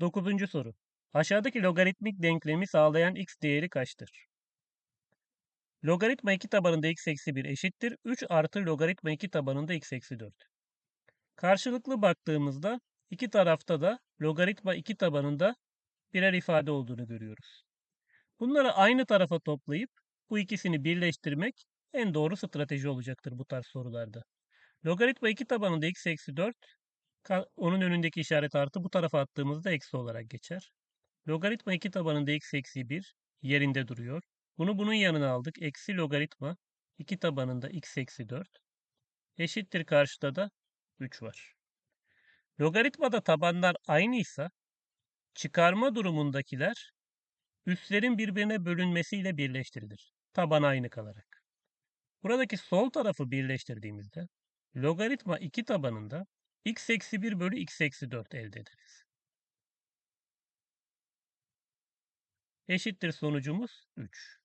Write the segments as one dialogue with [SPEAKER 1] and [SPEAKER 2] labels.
[SPEAKER 1] Dokuzuncu soru. Aşağıdaki logaritmik denklemi sağlayan x değeri kaçtır? Logaritma 2 tabanında x eksi 1 eşittir. 3 artı logaritma 2 tabanında x eksi 4. Karşılıklı baktığımızda iki tarafta da logaritma 2 tabanında birer ifade olduğunu görüyoruz. Bunları aynı tarafa toplayıp bu ikisini birleştirmek en doğru strateji olacaktır bu tarz sorularda. Logaritma 2 tabanında x eksi 4 onun önündeki işaret artı bu tarafa attığımızda eksi olarak geçer. Logaritma 2 tabanında x eksi 1 yerinde duruyor. Bunu bunun yanına aldık. Eksi logaritma 2 tabanında x eksi 4 eşittir karşıda da 3 var. Logaritmada tabanlar aynıysa çıkarma durumundakiler üstlerin birbirine bölünmesiyle birleştirilir. Taban aynı kalarak. Buradaki sol tarafı birleştirdiğimizde logaritma 2 tabanında x eksi 1 bölü x eksi 4 elde ederiz. Eşittir sonucumuz 3.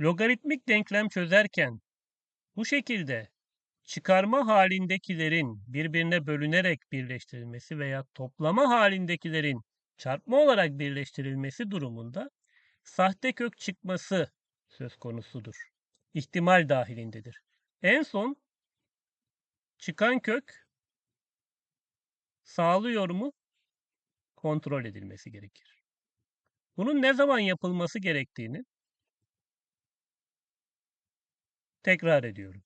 [SPEAKER 1] Logaritmik denklem çözerken bu şekilde çıkarma halindekilerin birbirine bölünerek birleştirilmesi veya toplama halindekilerin çarpma olarak birleştirilmesi durumunda sahte kök çıkması söz konusudur. İhtimal dahilindedir. En son çıkan kök sağlıyor mu kontrol edilmesi gerekir. Bunun ne zaman yapılması gerektiğini tekrar ediyorum.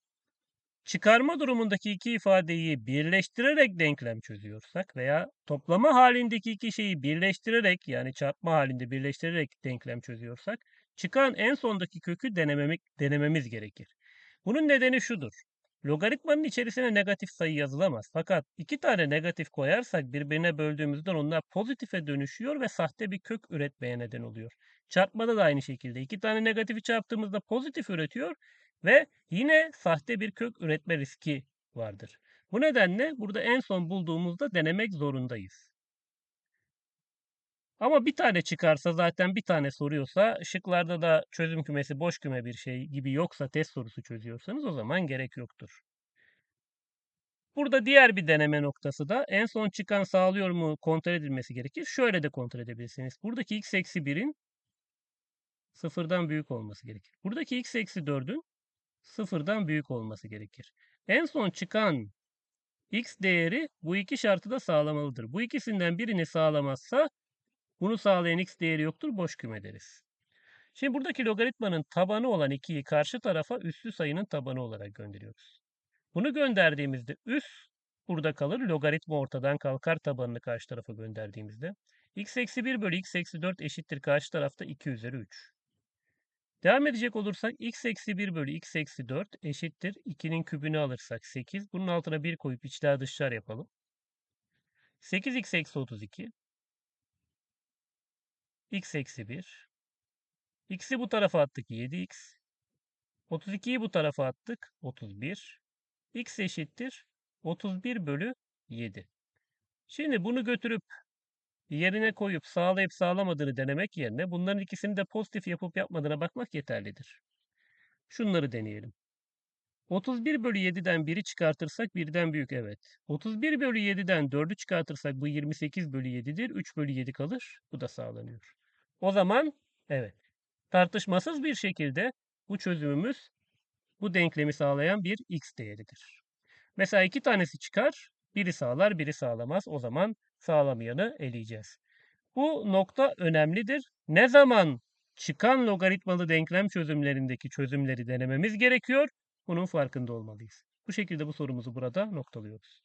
[SPEAKER 1] Çıkarma durumundaki iki ifadeyi birleştirerek denklem çözüyorsak veya toplama halindeki iki şeyi birleştirerek yani çarpma halinde birleştirerek denklem çözüyorsak çıkan en sondaki kökü denememek, denememiz gerekir. Bunun nedeni şudur. Logaritmanın içerisine negatif sayı yazılamaz. Fakat iki tane negatif koyarsak birbirine böldüğümüzden onlar pozitife dönüşüyor ve sahte bir kök üretmeye neden oluyor. Çarpmada da aynı şekilde. iki tane negatifi çarptığımızda pozitif üretiyor ve yine sahte bir kök üretme riski vardır. Bu nedenle burada en son bulduğumuzda denemek zorundayız. Ama bir tane çıkarsa zaten bir tane soruyorsa şıklarda da çözüm kümesi boş küme bir şey gibi yoksa test sorusu çözüyorsanız o zaman gerek yoktur. Burada diğer bir deneme noktası da en son çıkan sağlıyor mu kontrol edilmesi gerekir. Şöyle de kontrol edebilirsiniz. Buradaki x eksi 1'in sıfırdan büyük olması gerekir. Buradaki x eksi 4'ün sıfırdan büyük olması gerekir. En son çıkan x değeri bu iki şartı da sağlamalıdır. Bu ikisinden birini sağlamazsa bunu sağlayan x değeri yoktur, boş küme deriz. Şimdi buradaki logaritmanın tabanı olan 2'yi karşı tarafa üslü sayının tabanı olarak gönderiyoruz. Bunu gönderdiğimizde üst burada kalır. Logaritma ortadan kalkar tabanını karşı tarafa gönderdiğimizde. x eksi 1 bölü x eksi 4 eşittir karşı tarafta 2 üzeri 3. Devam edecek olursak x eksi 1 bölü x eksi 4 eşittir. 2'nin kübünü alırsak 8. Bunun altına 1 koyup içler dışlar yapalım. 8x eksi 32 x eksi 1. X'i bu tarafa attık 7x. 32'yi bu tarafa attık 31. X eşittir 31 bölü 7. Şimdi bunu götürüp yerine koyup sağlayıp sağlamadığını denemek yerine bunların ikisini de pozitif yapıp yapmadığına bakmak yeterlidir. Şunları deneyelim. 31 bölü 7'den 1'i çıkartırsak 1'den büyük evet. 31 bölü 7'den 4'ü çıkartırsak bu 28 bölü 7'dir. 3 bölü 7 kalır. Bu da sağlanıyor. O zaman evet tartışmasız bir şekilde bu çözümümüz bu denklemi sağlayan bir x değeridir. Mesela iki tanesi çıkar, biri sağlar, biri sağlamaz. O zaman sağlamayanı eleyeceğiz. Bu nokta önemlidir. Ne zaman çıkan logaritmalı denklem çözümlerindeki çözümleri denememiz gerekiyor? Bunun farkında olmalıyız. Bu şekilde bu sorumuzu burada noktalıyoruz.